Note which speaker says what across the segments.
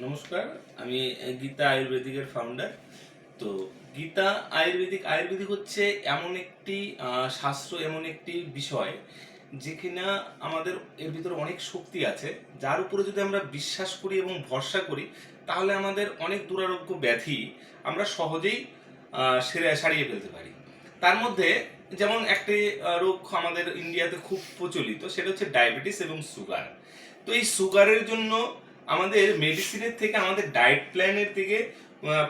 Speaker 1: নমস্কার, আমি গীতা আয়ুর্বেদিকের ফাউন্ডার তো গীতা আয়ুর্বেদিক আয়ুর্বেদিক হচ্ছে এমন একটি শাস্ত্র, এমন একটি বিষয় যেখানে আমাদের এর ভিতরে অনেক শক্তি আছে। যার উপরে যদি আমরা বিশ্বাস করি এবং ভরসা করি, তাহলে আমাদের অনেক দুরারোগ্য ব্যাধি আমরা সহজেই সেরে, সারিয়ে ফেলতে পারি। তার মধ্যে যেমন একটি রোগ আমাদের ইন্ডিয়াতে খুব প্রচলিত, সেটা হচ্ছে ডায়াবেটিস এবং সুগার তো এই সুগারের জন্য আমাদের মেডিসিনের থেকে, আমাদের ডায়েট প্ল্যানের দিকে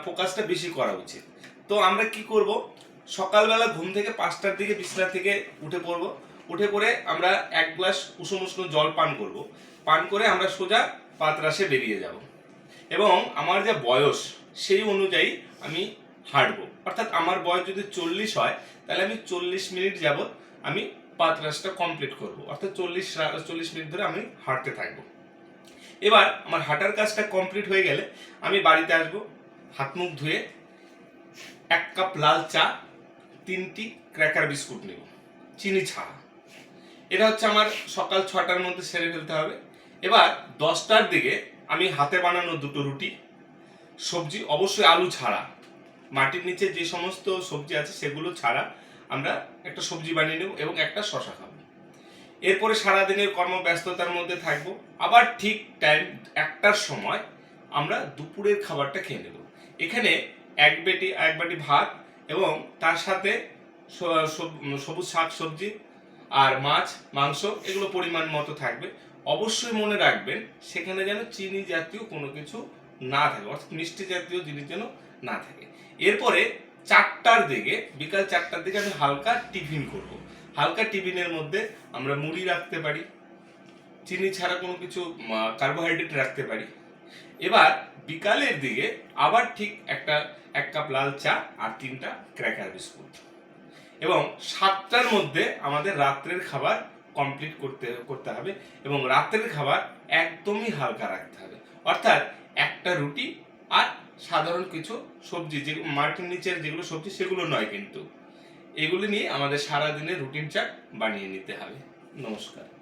Speaker 1: ফোকাসটা বেশি করা উচিত। তো আমরা কি করব? সকালবেলা ঘুম থেকে পাঁচটার দিকে বিছনা থেকে উঠে পড়ব। উঠে পড়ে আমরা এক গ্লাস উষ্ণ উষ্ণ জল পান করব। পান করে আমরা সোজা পাতরাসে বেরিয়ে যাব। এবং আমার যে বয়স, সেই অনুযায়ী আমি হাঁটবো। অর্থাৎ আমার বয়স যদি চল্লিশ হয়, তাহলে আমি চল্লিশ মিনিট যাবত আমি পাতরাসটা কমপ্লিট করব। অর্থাৎ চল্লিশ চল্লিশ মিনিট ধরে আমি হাঁটতে থাকব। এবার আমার হাঁটার কাজটা কমপ্লিট হয়ে গেলে আমি বাড়িতে আসব, হাত মুখ ধুয়ে এক কাপ লাল চা, তিনটি ক্র্যাকার বিস্কুট নেব, চিনি ছাড়া। এটা হচ্ছে আমার সকাল ছটার মধ্যে সেরে ফেলতে হবে। এবার দশটার দিকে আমি হাতে বানানো দুটো রুটি, সবজি, অবশ্যই আলু ছাড়া। মাটির নিচে যে সমস্ত সবজি আছে সেগুলো ছাড়া আমরা একটা সবজি বানিয়ে নেব এবং একটা শশা খাব। এরপরে সারাদিনের কর্মব্যস্ততার মধ্যে থাকব। আবার ঠিক টাইম একটার সময় আমরা দুপুরের খাবারটা খেয়ে নেব। এখানে এক বেটি, এক বাটি ভাত এবং তার সাথে সব- সবুজ শাক সবজি আর মাছ, মাংস এগুলো পরিমাণ মতো থাকবে। অবশ্যই মনে রাখবেন, সেখানে যেন চিনি জাতীয় কোনো কিছু না থাকে, অর্থাৎ মিষ্টি জাতীয় জিনিস যেন না থাকে। এরপরে চারটার দিকে, বিকাল চারটার দিকে আমি হালকা টিফিন করব। হালকা টিফিনের মধ্যে আমরা মুড়ি রাখতে পারি, চিনি ছাড়া কোনো কিছু কার্বোহাইড্রেট রাখতে পারি। এবার বিকালের দিকে আবার ঠিক একটা, এক কাপ লাল চা আর তিনটা ক্র্যাকার বিস্কুট এবং সাতটার মধ্যে আমাদের রাত্রের খাবার কমপ্লিট করতে করতে হবে এবং রাত্রের খাবার একদমই হালকা রাখতে হবে। অর্থাৎ একটা রুটি আর সাধারণ কিছু সবজি, যে মাটির নিচের যেগুলো সবজি, সেগুলো নয় কিন্তু। এগুলি নিয়ে আমাদের সারাদিনের রুটিন চার্ট বানিয়ে নিতে হবে। নমস্কার।